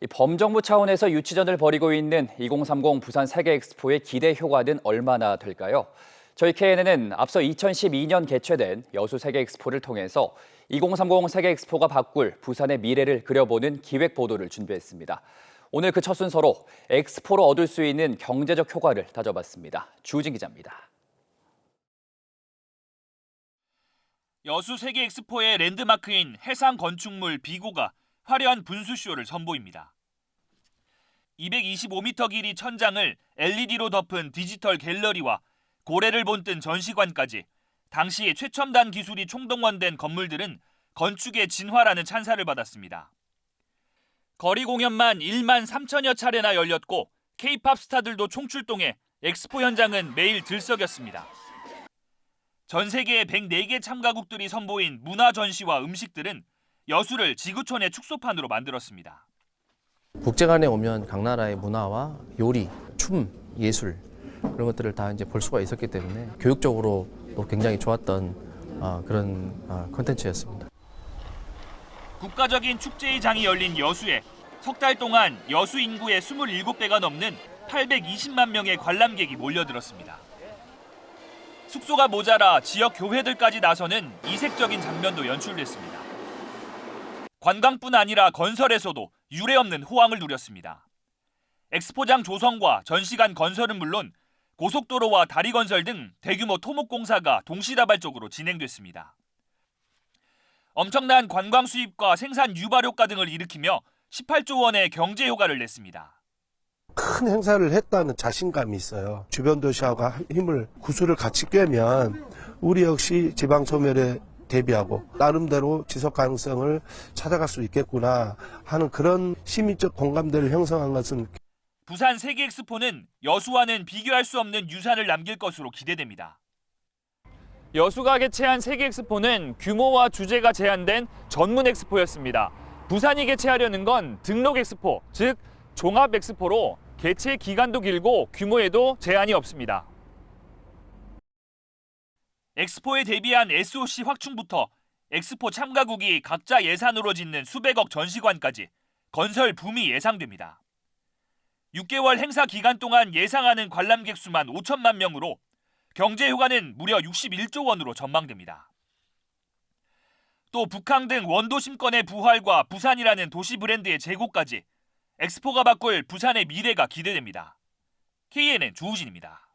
이 범정부 차원에서 유치전을 벌이고 있는 2030 부산 세계 엑스포의 기대 효과는 얼마나 될까요? 저희 KNN은 앞서 2012년 개최된 여수 세계 엑스포를 통해서 2030 세계 엑스포가 바꿀 부산의 미래를 그려보는 기획 보도를 준비했습니다. 오늘 그 첫 순서로 엑스포로 얻을 수 있는 경제적 효과를 다져봤습니다. 주진 기자입니다. 여수 세계 엑스포의 랜드마크인 해상 건축물 비고가 화려한 분수쇼를 선보입니다. 225m 길이 천장을 LED로 덮은 디지털 갤러리와 고래를 본뜬 전시관까지 당시 최첨단 기술이 총동원된 건물들은 건축의 진화라는 찬사를 받았습니다. 거리 공연만 1만 3천여 차례나 열렸고 K-팝 스타들도 총출동해 엑스포 현장은 매일 들썩였습니다. 전 세계 104개 참가국들이 선보인 문화 전시와 음식들은 여수를 지구촌의 축소판으로 만들었습니다. 국제관에 오면 각 나라의 문화와 요리, 춤, 예술 그런 것들을 다 이제 볼 수가 있었기 때문에 교육적으로도 굉장히 좋았던 아, 그런 아, 콘텐츠였습니다. 국가적인 축제의 장이 열린 여수에 석 달 동안 여수 인구의 27배가 넘는 820만 명의 관람객이 몰려들었습니다. 숙소가 모자라 지역 교회들까지 나서는 이색적인 장면도 연출됐습니다. 관광뿐 아니라 건설에서도 유례없는 호황을 누렸습니다. 엑스포장 조성과 전시관 건설은 물론 고속도로와 다리 건설 등 대규모 토목 공사가 동시다발적으로 진행됐습니다. 엄청난 관광 수입과 생산 유발 효과 등을 일으키며 18조 원의 경제 효과를 냈습니다. 큰 행사를 했다는 자신감이 있어요. 주변 도시하고 힘을 구슬을 같이 꿰면 우리 역시 지방 소멸에 대비하고 나름대로 지속 가능성을 찾아갈 수 있겠구나 하는 그런 시민적 공감대를 형성한 것은 부산 세계엑스포는 여수와는 비교할 수 없는 유산을 남길 것으로 기대됩니다. 여수가 개최한 세계엑스포는 규모와 주제가 제한된 전문 엑스포였습니다. 부산이 개최하려는 건 등록 엑스포, 즉 종합 엑스포로 개최 기간도 길고 규모에도 제한이 없습니다. 엑스포에 대비한 SOC 확충부터 엑스포 참가국이 각자 예산으로 짓는 수백억 전시관까지 건설 붐이 예상됩니다. 6개월 행사 기간 동안 예상하는 관람객 수만 5천만 명으로 경제 효과는 무려 61조 원으로 전망됩니다. 또 북항 등 원도 심권의 부활과 부산이라는 도시 브랜드의 재고까지 엑스포가 바꿀 부산의 미래가 기대됩니다. KNN 조우진입니다.